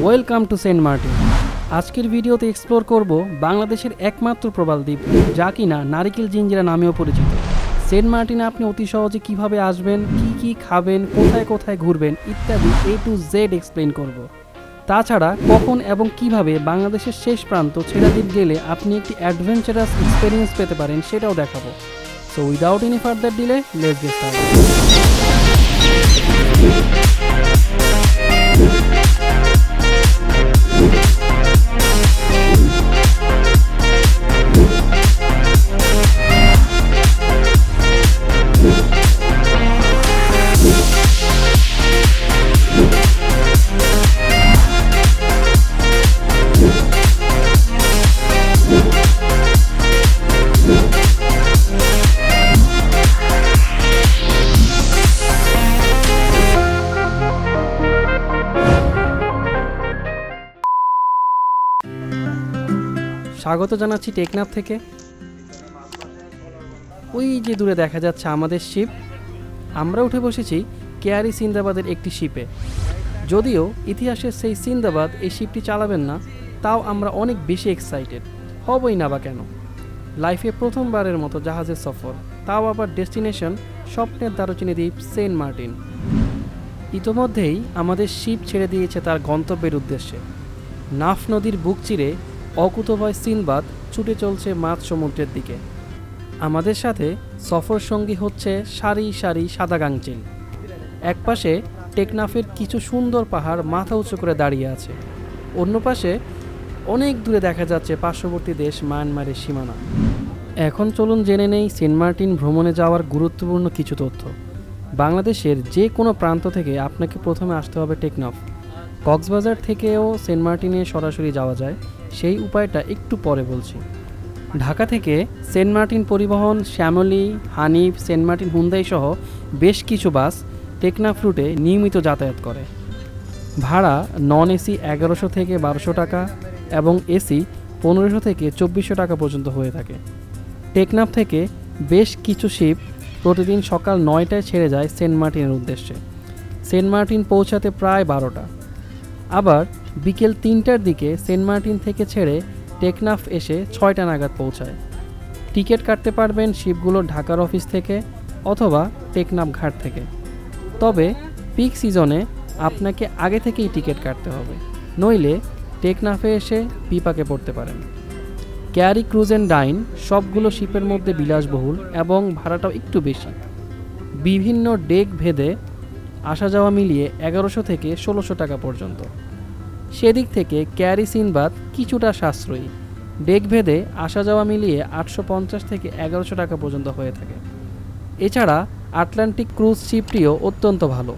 Welcome to Saint Martin. আজকের ভিডিওতে explore করব বাংলাদেশের একমাত্র প্রবাল দ্বীপ, যা কিনা নারিকেল জিঞ্জিরা নামেও পরিচিত। সেন্ট মার্টিনে আপনি অতি সহজে কীভাবে আসবেন, কি কি খাবেন, কোথায় কোথায় ঘুরবেন ইত্যাদি এ টু জেড এক্সপ্লেন করব। তাছাড়া কখন এবং কীভাবে বাংলাদেশের শেষ প্রান্ত ছেড়াদ্বীপ গেলে আপনি একটি অ্যাডভেঞ্চারাস এক্সপিরিয়েন্স পেতে পারেন সেটাও দেখাবো। So without any further delay let's get স্বাগত জানাচ্ছি টেকনাফ থেকে। ওই যে দূরে দেখা যাচ্ছে আমাদের শিপ। আমরা উঠে বসেছি কেয়ারি সিন্দাবাদের একটি শিপে। যদিও ইতিহাসের সেই সিন্দাবাদ এই শিপটি চালাবেন না, তাও আমরা অনেক বেশি এক্সাইটেড হবই না বা কেন? লাইফে প্রথমবারের মতো জাহাজের সফর, তাও আবার ডেস্টিনেশন স্বপ্নের দারুচিনি দ্বীপ সেন্ট মার্টিন। ইতোমধ্যেই আমাদের শিপ ছেড়ে দিয়েছে তার গন্তব্যের উদ্দেশ্যে। নাফ নদীর বুক চিরে অকুতভয় সিনবাদ ছুটে চলছে মাঝ সমুদ্রের দিকে। আমাদের সাথে সফর সঙ্গী হচ্ছে সারি সারি সাদা গাংচিল। একপাশে টেকনাফের কিছু সুন্দর পাহাড় মাথা উঁচু করে দাঁড়িয়ে আছে। অন্য পাশে অনেক দূরে দেখা যাচ্ছে পার্শ্ববর্তী দেশ মায়ানমারের সীমানা। এখন চলুন জেনে নেই সেন্ট মার্টিন ভ্রমণে যাওয়ার গুরুত্বপূর্ণ কিছু তথ্য। বাংলাদেশের যে কোনো প্রান্ত থেকে আপনাকে প্রথমে আসতে হবে টেকনাফ। কক্সবাজার থেকেও সেন্ট মার্টিনে সরাসরি যাওয়া যায়। সেই উপায়টা একটু পরে বলছি। ঢাকা থেকে সেন্ট মার্টিন পরিবহন, Shyamoli, Hanif, Saint Martin, Hyundai সহ বেশ কিছু বাস টেকনাফ রুটে নিয়মিত যাতায়াত করে। ভাড়া নন এসি এগারোশো থেকে বারোশো টাকা এবং এসি পনেরোশো থেকে চব্বিশশো টাকা পর্যন্ত হয়ে থাকে। টেকনাফ থেকে বেশ কিছু শিপ প্রতিদিন সকাল নয়টায় ছেড়ে যায় সেন্ট মার্টিনের উদ্দেশ্যে। সেন্ট মার্টিন পৌঁছাতে প্রায় বারোটা। আবার বিকেল তিনটার দিকে সেন্ট মার্টিন থেকে ছেড়ে টেকনাফ এসে ছয়টা নাগাদ পৌঁছায়। টিকিট কাটতে পারবেন শিপগুলোর ঢাকার অফিস থেকে অথবা টেকনাফ ঘাট থেকে। তবে পিক সিজনে আপনাকে আগে থেকেই টিকিট কাটতে হবে, নইলে টেকনাফে এসে পিপাকে পড়তে পারেন। ক্যারি, ক্রুজ অ্যান্ড ডাইন সবগুলো শিপের মধ্যে বিলাসবহুল এবং ভাড়াটাও একটু বেশি। বিভিন্ন ডেক ভেদে আসা যাওয়া মিলিয়ে এগারোশো থেকে ষোলোশো টাকা পর্যন্ত। সেদিক থেকে ক্যারি সিনবাদ কিছুটা সাশ্রয়ী। ডেক ভেদে আসা যাওয়া মিলিয়ে আটশো পঞ্চাশ থেকে এগারোশো টাকা পর্যন্ত হয়ে থাকে। এছাড়া আটলান্টিক ক্রুজ শিপটিও অত্যন্ত ভালো।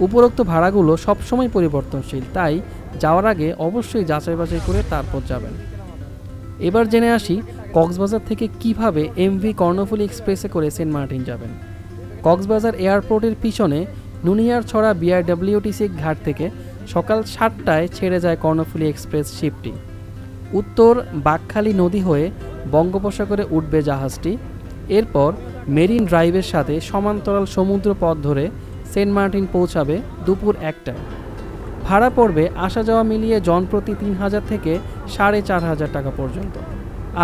উপরোক্ত ভাড়াগুলো সবসময় পরিবর্তনশীল, তাই যাওয়ার আগে অবশ্যই যাচাই বাছাই করে তারপর যাবেন। এবার জেনে আসি কক্সবাজার থেকে কীভাবে এমভি কর্ণফুলি এক্সপ্রেসে করে সেন্ট মার্টিন যাবেন। কক্সবাজার এয়ারপোর্টের পিছনে নুনিয়ারছড়া বিআরডব্লিউটিসি ঘাট থেকে সকাল সাতটায় ছেড়ে যায় কর্ণফুলি এক্সপ্রেস শিপটি। উত্তর বাকখালী নদী হয়ে বঙ্গোপসাগরে উঠবে জাহাজটি। এরপর মেরিন ড্রাইভের সাথে সমান্তরাল সমুদ্র পথ ধরে সেন্ট মার্টিন পৌঁছাবে দুপুর একটায়। ভাড়া পড়বে আসা যাওয়া মিলিয়ে জনপ্রতি তিন হাজার থেকে সাড়ে চার হাজার টাকা পর্যন্ত।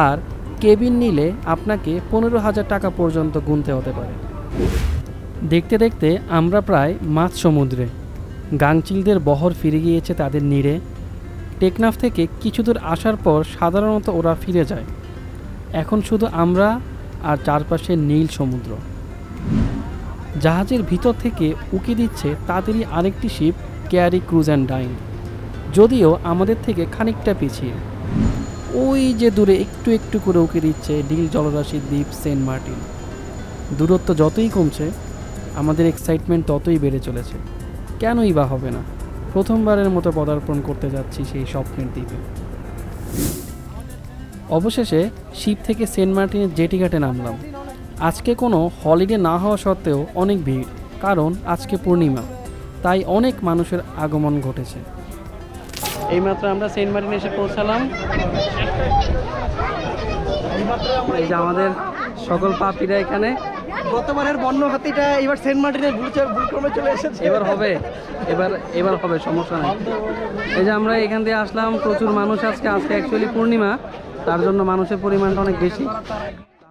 আর কেবিন নিলে আপনাকে পনেরো হাজার টাকা পর্যন্ত গুনতে হতে পারে। দেখতে দেখতে আমরা প্রায় মাঝ সমুদ্রে। গাংচিলদের বহর ফিরে গিয়েছে তাদের নীড়ে। টেকনাফ থেকে কিছু দূর আসার পর সাধারণত ওরা ফিরে যায়। এখন শুধু আমরা আর চারপাশে নীল সমুদ্র। জাহাজের ভিতর থেকে উকি দিচ্ছে তাদেরই আরেকটি ship, Keari cruise and dine. যদিও আমাদের থেকে খানিকটা পিছিয়ে। ওই যে দূরে একটু একটু করে উকি দিচ্ছে নীল জলরাশি দ্বীপ সেন্ট মার্টিন। দূরত্ব যতই কমছে আমাদের এক্সাইটমেন্ট ততই বেড়ে চলেছে। কেনই বা হবে না? প্রথমবারের মতো পদার্পণ করতে যাচ্ছি সেই স্বপ্নের দ্বীপে। অবশেষে শিপ থেকে সেন্ট মার্টিনের জেটি ঘাটে নামলাম। আজকে কোনো হলিডে না হওয়া সত্ত্বেও অনেক ভিড়, কারণ আজকে পূর্ণিমা। তাই অনেক মানুষের আগমন ঘটেছে। এইমাত্র আমরা সেন্ট মার্টিন এসে পৌঁছালাম। এই যে আমাদের সকল পাপিরা এখানে। গতবারের বন্য হাতিটা এবার সেন্ট মার্টিনের ভুল ভুলক্রমে চলে এসেছে। এবার হবে, এবার এবার হবে, সমস্যা নেই। এই যে আমরা এখান দিয়ে আসলাম, প্রচুর মানুষ আজকে আজকে অ্যাকচুয়ালি পূর্ণিমা, তার জন্য মানুষের পরিমাণটা অনেক বেশি।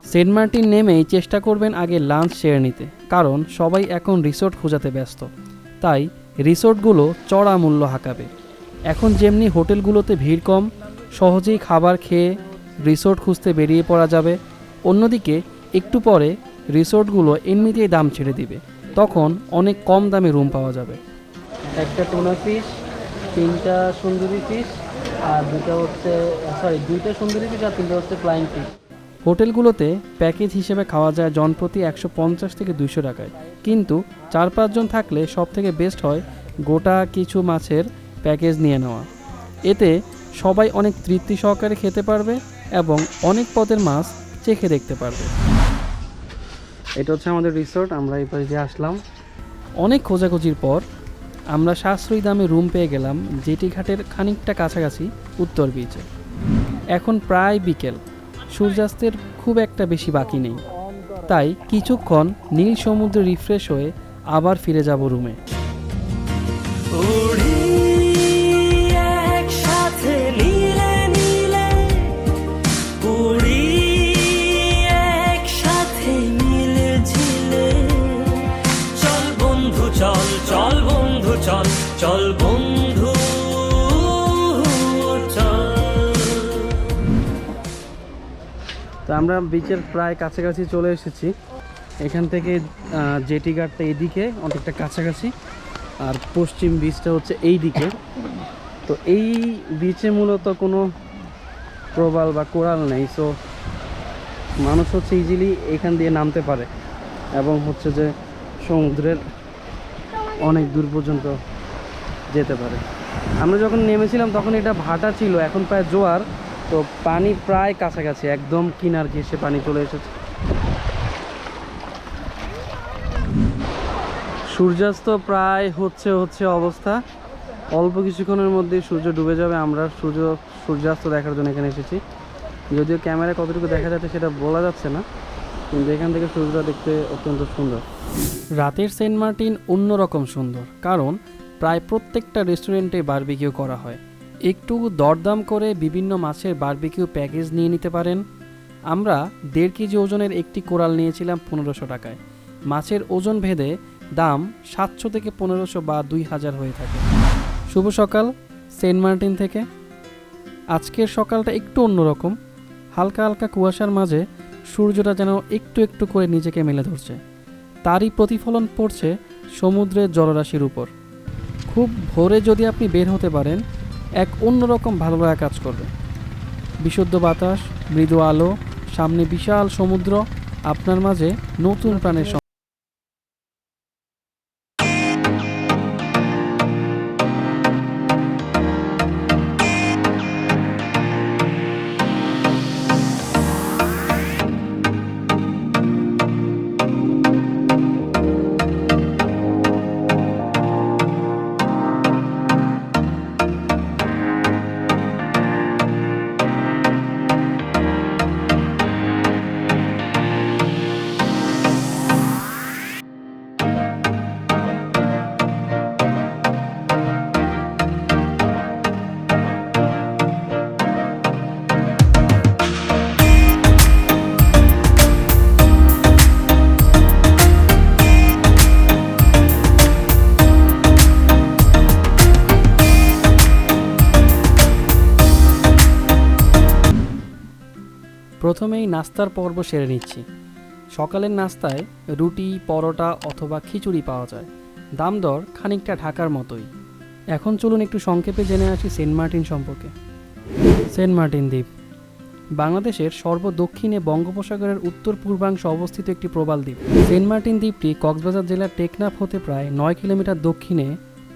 সেন্ট মার্টিন নেমেই চেষ্টা করবেন আগে লাঞ্চ সেরে নিতে, কারণ সবাই এখন রিসোর্ট খোঁজাতে ব্যস্ত। তাই রিসোর্টগুলো চড়া মূল্য হাঁকাবে। এখন যেমনি হোটেলগুলোতে ভিড় কম, সহজেই খাবার খেয়ে রিসোর্ট খুঁজতে বেরিয়ে পড়া যাবে। অন্যদিকে, একটু পরে রিসোর্টগুলো এমনিতেই দাম ছেড়ে দিবে। তখন অনেক কম দামে রুম পাওয়া যাবে। একটা টুনা ফিশ তিনটা সুন্দরী ফিশ আর দুটো হচ্ছে সরি দুইটা সুন্দরী ফিশ আর তিনটা হচ্ছে ফ্লাইং ফিশ হোটেলগুলোতে প্যাকেজ হিসেবে খাওয়া যায় জনপ্রতি একশো পঞ্চাশ থেকে দুইশো টাকায়। কিন্তু চার পাঁচজন থাকলে সব থেকে বেস্ট হয় গোটা কিছু মাছের প্যাকেজ নিয়ে নেওয়া। এতে সবাই অনেক তৃপ্তি সহকারে খেতে পারবে এবং অনেক পদের মাছ চেখে দেখতে পারবে। এটা হচ্ছে আমাদের রিসোর্ট আমরা এই পাশে দিয়ে আসলাম। অনেক খোঁজাখুঁজির পর আমরা সাশ্রয়ী দামে রুম পেয়ে গেলাম জেটি ঘাটের খানিকটা কাছাকাছি উত্তর বিচে এখন প্রায় বিকেল, সূর্যাস্তের খুব একটা বেশি বাকি নেই। তাই কিছুক্ষণ নীল সমুদ্রে রিফ্রেশ হয়ে আবার ফিরে যাব রুমে তো আমরা বিচের প্রায় কাছাকাছি চলে এসেছি। এখান থেকে জেটি ঘাটটা এইদিকে অনেকটা কাছাকাছি। আর পশ্চিম বিচটা হচ্ছে এই দিকে তো এই বিচে মূলত কোনো প্রবাল বা কোরাল নেই। সো মানুষ হচ্ছে ইজিলি এখান দিয়ে নামতে পারে। এবং হচ্ছে যে সমুদ্রের অনেক দূর পর্যন্ত যেতে পারে। আমরা যখন নেমেছিলাম, তখন এটা ভাটা ছিল। এখন প্রায় জোয়ার। তো পানি প্রায় কাছাকাছি, একদম কিনার ঘেসে পানি চলে এসেছে। সূর্যাস্ত প্রায় হচ্ছে হচ্ছে অবস্থা। অল্প কিছুক্ষণের মধ্যে সূর্য ডুবে যাবে, আমরা সূর্য, সূর্যাস্ত দেখার জন্য এখানে এসেছি। যদিও ক্যামেরায় কতটুকু দেখা যাচ্ছে সেটা বলা যাচ্ছে না, কিন্তু এখান থেকে সূর্যটা দেখতে অত্যন্ত সুন্দর। রাতের সেন্ট মার্টিন অন্যরকম সুন্দর, কারণ প্রায় প্রত্যেকটা রেস্টুরেন্টে বারবিকিউ করা হয়। একটু দরদাম করে বিভিন্ন মাছের বারবিকিউ প্যাকেজ নিয়ে নিতে পারেন। আমরা দেড় কেজি ওজনের একটি কোরাল নিয়েছিলাম পনেরোশো টাকায়। মাছের ওজন ভেদে দাম সাতশো থেকে পনেরোশো বা দুই হাজার হয়ে থাকে। শুভ সকাল, সেন্ট মার্টিন থেকে। আজকের সকালটা একটু অন্যরকম। হালকা হালকা কুয়াশার মাঝে সূর্যটা যেন একটু একটু করে নিজেকে মেলে ধরছে। তারই প্রতিফলন পড়ছে সমুদ্রের জলরাশির উপর। খুব ভোরে যদি আপনি বের হতে পারেন এক অন্যরকম ভালো লাগা কাজ করবে। বিশুদ্ধ বাতাস, মৃদু আলো, সামনে বিশাল সমুদ্র, আপনার মাঝে নতুন প্রাণের প্রথমেই নাস্তার পর্ব সেরে নিচ্ছি। সকালের নাস্তায় রুটি, পরোটা অথবা খিচুড়ি পাওয়া যায়। দাম দর খানিকটা ঢাকার মতোই। এখন চলুন একটু সংক্ষেপে জেনে আসি সেন্ট মার্টিন সম্পর্কে। সেন্ট মার্টিন দ্বীপ। বাংলাদেশের সর্বদক্ষিণে বঙ্গোপসাগরের উত্তর পূর্বাংশে অবস্থিত একটি প্রবাল দ্বীপ। সেন্ট মার্টিন দ্বীপটি কক্সবাজার জেলার টেকনাফ হতে প্রায় নয় কিলোমিটার দক্ষিণে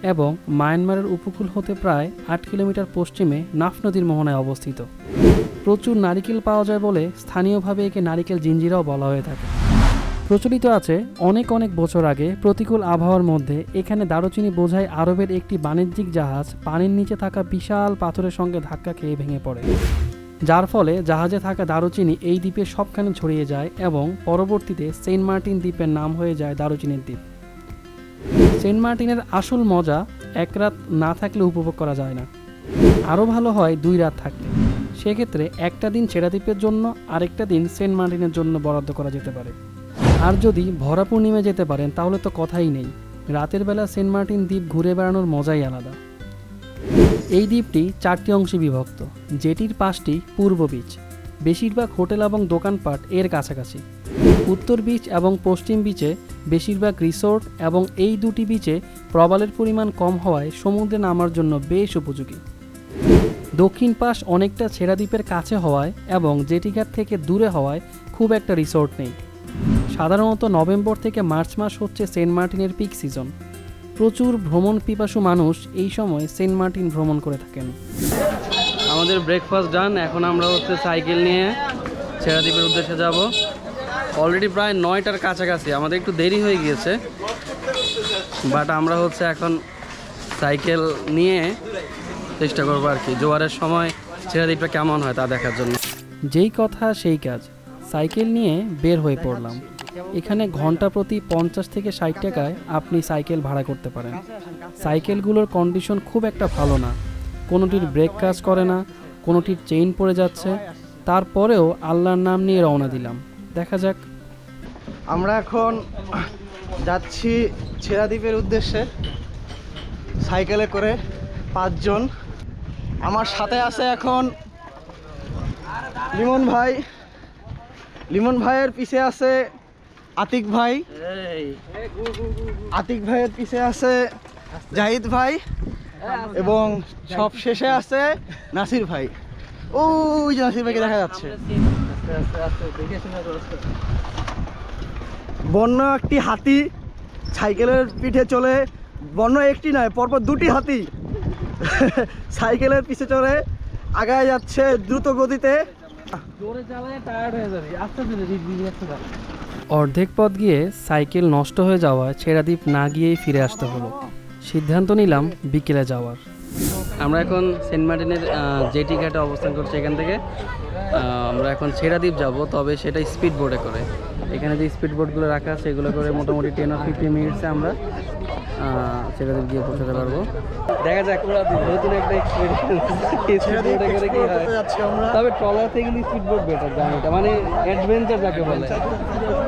এবং মায়ানমারের উপকূল হতে প্রায় আট কিলোমিটার পশ্চিমে নাফ নদীর মোহনায় অবস্থিত। প্রচুর নারিকেল পাওয়া যায় বলে স্থানীয়ভাবে একে নারিকেল জিঞ্জিরাও বলা হয়ে থাকে। প্রচলিত আছে, অনেক অনেক বছর আগে প্রতিকূল আবহাওয়ার মধ্যে এখানে দারুচিনি বোঝায় আরবের একটি বাণিজ্যিক জাহাজ পানির নিচে থাকা বিশাল পাথরের সঙ্গে ধাক্কা খেয়ে ভেঙে পড়ে। যার ফলে জাহাজে থাকা দারুচিনি এই দ্বীপে সবখানে ছড়িয়ে যায় এবং পরবর্তীতে সেন্ট মার্টিন দ্বীপের নাম হয়ে যায় দারুচিনির দ্বীপ। সেন্ট মার্টিনের আসল মজা, এক রাত না থাকলে উপভোগ করা যায় না। আরও ভালো হয় দুই রাত থাকলে। সেক্ষেত্রে একটা দিন ছেড়াদ্বীপের জন্য, আরেকটা দিন সেন্ট মার্টিনের জন্য বরাদ্দ করা যেতে পারে। আর যদি ভরা পূর্ণিমা যেতে পারেন, তাহলে তো কথাই নেই। রাতের বেলা সেন্ট মার্টিন দ্বীপ ঘুরে বেড়ানোর মজাই আলাদা। এই দ্বীপটি চারটি অংশে বিভক্ত। যেটির পাঁচটি পূর্ব বিচ। বেশিরভাগ হোটেল এবং দোকানপাট এর কাছাকাছি। উত্তর বীচ এবং পশ্চিম বিচে বেশিরভাগ রিসোর্ট এবং এই দুটি বিচে প্রবালের পরিমাণ কম হওয়ায় সমুদ্রে নামার জন্য বেশ উপযোগী। দক্ষিণ পাশ অনেকটা ছেড়া দ্বীপের কাছে হওয়ায় এবং জেটিঘাট থেকে দূরে হওয়ায় খুব একটা রিসোর্ট নেই। সাধারণত নভেম্বর থেকে মার্চ মাস হচ্ছে সেন্ট মার্টিনের পিক সিজন। প্রচুর ভ্রমণ পিপাসু মানুষ এই সময় সেন্ট মার্টিন ভ্রমণ করে থাকেন। আমাদের ব্রেকফাস্ট ডান এখন আমরা হচ্ছে সাইকেল নিয়ে ছেড়াদ্বীপের উদ্দেশ্যে যাব। অলরেডি প্রায় নয়টার কাছাকাছি, আমাদের একটু দেরি হয়ে গিয়েছে। বাট আমরা হচ্ছে এখন সাইকেল নিয়ে চেষ্টা করব আর কি। জোয়ারের সময় ছেড়াদ্বীপটা কেমন হয় তা দেখার জন্য। যেই কথা সেই কাজ। সাইকেল নিয়ে বের হয়ে পড়লাম। এখানে ঘণ্টা প্রতি পঞ্চাশ থেকে ষাট টাকায় আপনি সাইকেল ভাড়া করতে পারেন। সাইকেলগুলোর কন্ডিশন খুব একটা ভালো না। কোনোটির ব্রেক কাজ করে না কোনোটির চেইন পড়ে যাচ্ছে। তারপরেও আল্লাহর নাম নিয়ে রওনা দিলাম। দেখা যাক। আমরা এখন যাচ্ছি ছেড়াদ্বীপের উদ্দেশ্যে। সাইকেলে করে পাঁচজন আমার সাথে আছে এখন লিমন ভাই। লিমন ভাইয়ের পিছে আছে আতিক ভাই। আতিক ভাইয়ের পিছে আছে জাহিদ ভাই এবং সব শেষে আছে নাসির ভাই। ওই যে নাসির ভাইকে দেখা যাচ্ছে। বন্য একটি হাতি সাইকেলের পিঠে চলে, বন্য একটি নয়, পরপর দুটি হাতি। সাইকেলের পিছে চড়ে আগায় যাচ্ছে দ্রুত গতিতে। অর্ধেক পথ গিয়ে সাইকেল নষ্ট হয়ে যাওয়ায় ছেড়াদ্বীপ না গিয়েই ফিরে আসতে হলো। সিদ্ধান্ত নিলাম বিকেলে যাওয়ার। আমরা এখন সেন্ট মার্টিনের জেটি ঘাটে অবস্থান করছি এখান থেকে। আমরা এখন ছেড়াদ্বীপ যাব তবে সেটা স্পিড বোটে করে। এখানে যে স্পিড বোটগুলো রাখা আছে এগুলো করে মোটামুটি টেন অর ফিফটি মিনিটসে আমরা ছেড়াদ্বীপ গিয়ে পৌঁছাতে পারব। দেখা যাক নতুন একটা এক্সপিরিয়েন্স হয়? তবে ট্রলার থেকে বোট বেটার জানি এটা মানে অ্যাডভেঞ্চার যাকে বলে।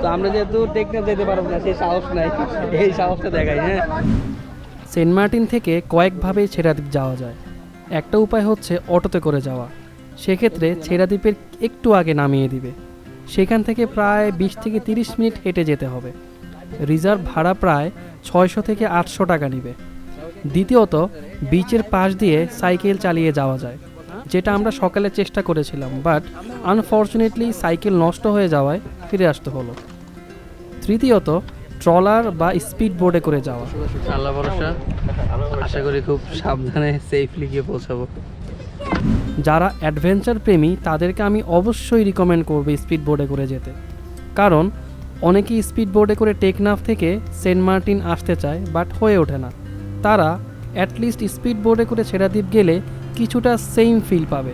তো আমরা যেহেতু টেকনা যেতে পারব না সেই সাহস নাই। এই সাহসটা দেখাই হ্যাঁ। সেন্ট মার্টিন থেকে কয়েকভাবে ছেড়াদ্বীপ যাওয়া যায়। একটা উপায় হচ্ছে অটোতে করে যাওয়া। সেক্ষেত্রে ছেড়াদ্বীপের একটু আগে নামিয়ে দিবে। সেখান থেকে প্রায় বিশ থেকে তিরিশ মিনিট হেঁটে যেতে হবে। রিজার্ভ ভাড়া প্রায় ছয়শো থেকে আটশো টাকা নেবে। দ্বিতীয়ত বিচের পাশ দিয়ে সাইকেল চালিয়ে যাওয়া যায় যেটা আমরা সকালে চেষ্টা করেছিলাম বাট আনফর্চুনেটলি সাইকেল নষ্ট হয়ে যাওয়ায় ফিরে আসতে হলো। তৃতীয়ত ট্রলার বা স্পিড বোর্ডে করে যাওয়া। আল্লাহ ভরসা। আশা করি খুব সাবধানে সেফলি গিয়ে পৌঁছাবো। যারা অ্যাডভেঞ্চার প্রেমী তাদেরকে আমি অবশ্যই রিকমেন্ড করব স্পিড বোর্ডে করে যেতে। কারণ অনেকেই স্পিড বোর্ডে করে টেকনাফ থেকে সেন্ট মার্টিন আসতে চায়, বাট হয়ে ওঠে না। তারা অ্যাটলিস্ট স্পিড বোর্ডে করে ছেড়াদ্বীপ গেলে কিছুটা সেম ফিল পাবে।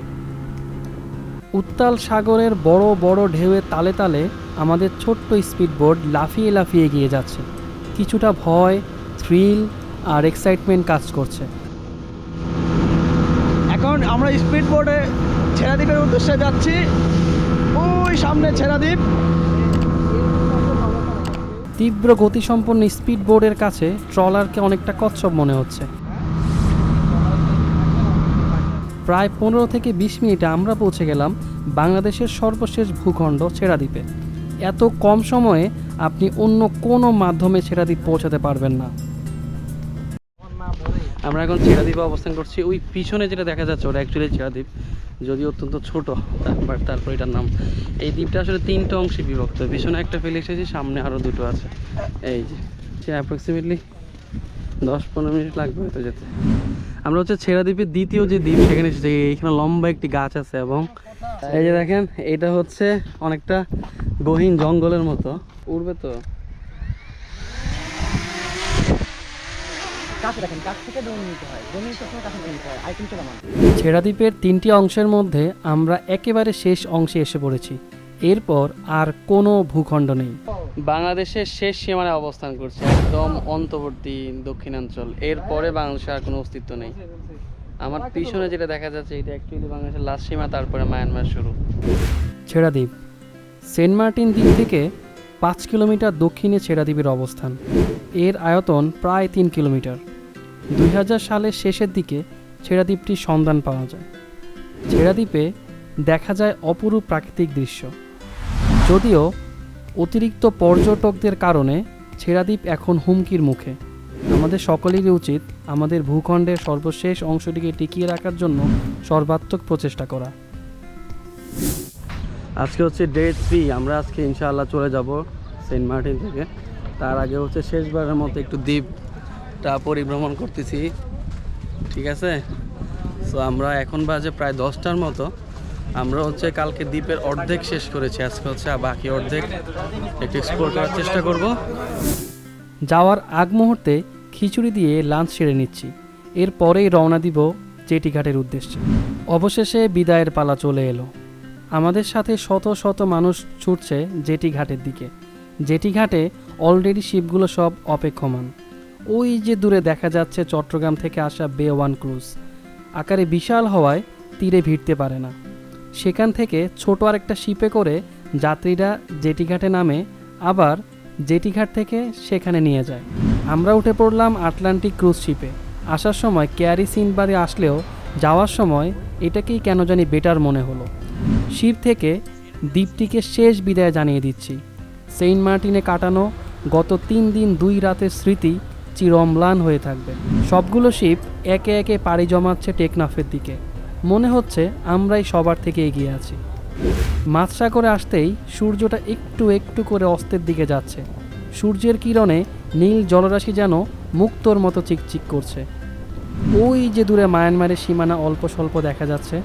উত্তাল সাগরের বড় বড় ঢেউয়ের তালে তালে আমাদের ছোট্ট স্পিড বোর্ড লাফিয়ে লাফিয়ে এগিয়ে যাচ্ছে। কিছুটা ভয় থ্রিল আর এক্সাইটমেন্ট কাজ করছে। এখন আমরা স্পিড বোর্ডে ছেড়াদ্বীপের উদ্দেশ্যে যাচ্ছি। ওই সামনে ছেড়াদ্বীপ। তীব্র গতিসম্পন্ন স্পিড বোর্ডের কাছে ট্রলারকে অনেকটা কচ্ছপ মনে হচ্ছে। প্রায় পনেরো থেকে বিশ মিনিটে আমরা পৌঁছে গেলাম বাংলাদেশের সর্বশেষ ভূখণ্ড ছেড়াদ্বীপে। এত কম সময়ে আপনি অন্য কোনো মাধ্যমে ছেড়াদ্বীপ পৌঁছাতে পারবেন না। আমরা এখন ছেড়াদ্বীপে অবস্থান করছি। ওই পিছনে যেটা দেখা যাচ্ছে, ওটা অ্যাকচুয়ালি ছেড়াদ্বীপ যদি অত্যন্ত ছোট বাট তারপর এটার নাম। এই দ্বীপটা আসলে তিনটা অংশে বিভক্ত। পিছনে একটা ফেলে এসেছি, সামনে আরও দুটো আছে। এই যে অ্যাপ্রক্সিমেটলি দশ পনেরো মিনিট লাগবে হয়তো যেতে। আমরা হচ্ছে ছেড়াদ্বীপের দ্বিতীয় যে দ্বীপ, সেখানে এসেছি। এইখানে লম্বা একটি গাছ আছে এবং এই যে দেখেন, এটা হচ্ছে অনেকটা গহীন জঙ্গলের মতো। উড়বে তো? ছেড়াদ্বীপের তিনটি অংশের মধ্যে আমরা একেবারে শেষ অংশে এসে পড়েছি। এরপর আর কোনো ভূখণ্ড নেই। বাংলাদেশের শেষ সীমানায় অবস্থান করছে একদম অন্তর্বর্তী দক্ষিণাঞ্চল। এরপরে বাংলাদেশের আর কোনো অস্তিত্ব নেই। আমার পিছনে যেটা দেখা যাচ্ছে এটা অ্যাকচুয়ালি বাংলাদেশের লাস্ট সীমা তারপরে মায়ানমার শুরু। ছেড়াদ্বীপ সেন্ট মার্টিন দ্বীপ থেকে পাঁচ কিলোমিটার দক্ষিণে ছেড়াদ্বীপের অবস্থান। এর আয়তন প্রায় তিন কিলোমিটার। দুই হাজার সালের শেষের দিকে ছেড়া দ্বীপটির সন্ধান পাওয়া যায়। ছেড়া দ্বীপে দেখা যায় অপরূপ প্রাকৃতিক দৃশ্য। যদিও অতিরিক্ত পর্যটকদের কারণে ছেড়া দ্বীপ এখন হুমকির মুখে। আমাদের সকলেরই উচিত আমাদের ভূখণ্ডের সর্বশেষ অংশটিকে টিকিয়ে রাখার জন্য সর্বাত্মক প্রচেষ্টা করা। আজকে হচ্ছে ডে থ্রি, আমরা আজকে ইনশাআল্লাহ চলে যাব সেন্ট মার্টিন থেকে। তার আগে হচ্ছে শেষবারের মতো একটু দ্বীপটা পরিভ্রমণ করতেছি। ঠিক আছে? সো আমরা এখন বাজে প্রায় দশটার মতো। আমরা হচ্ছে কালকে দ্বীপের অর্ধেক শেষ করেছি। আজকে হচ্ছে বাকি অর্ধেক একটু এক্সপ্লোর করার চেষ্টা করব। যাওয়ার আগ মুহূর্তে খিচুড়ি দিয়ে লাঞ্চ সেরে নিচ্ছি। এরপরেই রওনা দিব জেটিঘাটের উদ্দেশ্যে। অবশেষে বিদায়ের পালা চলে এলো। আমাদের সাথে শত শত মানুষ ছুটছে জেটি ঘাটের দিকে। জেটি ঘাটে অলরেডি শিপগুলো সব অপেক্ষমান। ওই যে দূরে দেখা যাচ্ছে চট্টগ্রাম থেকে আসা বে ওয়ান ক্রুজ। আকারে বিশাল হওয়ায় তীরে ভিড়তে পারে না। সেখান থেকে ছোট আরেকটা শিপে করে যাত্রীরা জেটিঘাটে নামে, আবার জেটিঘাট থেকে সেখানে নিয়ে যায়। আমরা উঠে পড়লাম আটলান্টিক ক্রুজ শিপে। আসার সময় ক্যারি সিনবারে আসলেও যাওয়ার সময় এটাকেই কেন জানি বেটার মনে হলো। শিপ থেকে দ্বীপটিকে শেষ বিদায় জানিয়ে দিচ্ছি। সেন্ট মার্টিনে কাটানো গত তিন দিন দুই রাতের স্মৃতি চিরম্লান হয়ে থাকবে। সবগুলো শিপ একে একে পাড়ি জমাচ্ছে টেকনাফের দিকে। মনে হচ্ছে আমরাই সবার থেকে এগিয়ে আছি। মাছসাগরে আসতেই সূর্যটা একটু একটু করে অস্তের দিকে যাচ্ছে। সূর্যের কিরণে নীল জলরাশি যেন মুক্তোর মতো চিকচিক করছে। ওই যে দূরে মায়ানমারের সীমানা অল্প স্বল্প দেখা যাচ্ছে।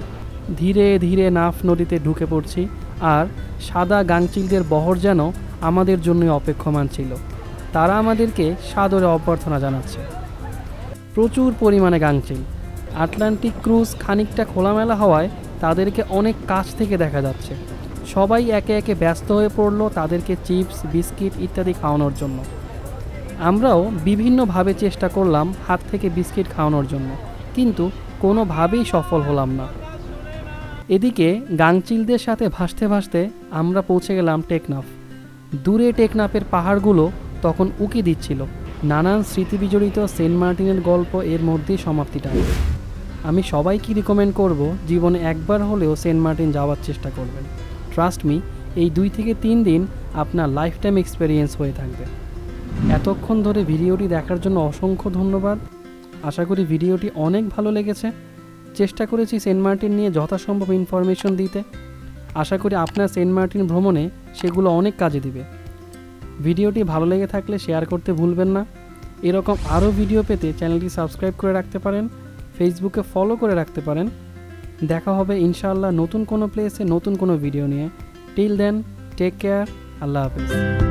ধীরে ধীরে নাফ নদীতে ঢুকে পড়ছি, আর সাদা গাংচিলদের বহর যেন আমাদের জন্যই অপেক্ষমান ছিল। তারা আমাদেরকে সাদরে অভ্যর্থনা জানাচ্ছে। প্রচুর পরিমাণে গাংচিল আটলান্টিক ক্রুজ খানিকটা খোলামেলা হওয়ায় তাদেরকে অনেক কাছ থেকে দেখা যাচ্ছে। সবাই একে একে ব্যস্ত হয়ে পড়ল তাদেরকে চিপস, বিস্কিট ইত্যাদি খাওয়ানোর জন্য। আমরাও বিভিন্নভাবে চেষ্টা করলাম হাত থেকে বিস্কিট খাওয়ানোর জন্য, কিন্তু কোনোভাবেই সফল হলাম না। এদিকে গাংচিলদের সাথে ভাসতে ভাসতে আমরা পৌঁছে গেলাম টেকনাফ। দূরে টেকনাফের পাহাড়গুলো তখন উকি দিচ্ছিল। নানান স্মৃতিবিজড়িত সেন্ট মার্টিনের গল্প এর মধ্যেই সমাপ্তি টানে। আমি সবাইকে রিকমেন্ড করব জীবনে একবার হলেও সেন্ট মার্টিন যাওয়ার চেষ্টা করবেন। ট্রাস্ট মি এই দুই থেকে তিন দিন আপনার লাইফ টাইম এক্সপিরিয়েন্স হয়ে থাকবে। এতক্ষণ ধরে ভিডিওটি দেখার জন্য অসংখ্য ধন্যবাদ। আশা করি ভিডিওটি অনেক ভালো লেগেছে। চেষ্টা করেছি সেন্ট মার্টিন নিয়ে যথাসম্ভব ইনফরমেশন দিতে। আশা করি আপনার সেন্ট মার্টিন ভ্রমণে সেগুলো অনেক কাজে দিবে। ভিডিওটি ভালো লেগে থাকলে শেয়ার করতে ভুলবেন না। এরকম আরও ভিডিও পেতে চ্যানেলটি সাবস্ক্রাইব করে রাখতে পারেন, ফেসবুকে ফলো করে রাখতে পারেন। দেখা হবে ইনশাআল্লাহ নতুন কোনো প্লেসে নতুন কোনো ভিডিও নিয়ে। টিল দেন টেক কেয়ার আল্লাহ হাফেজ।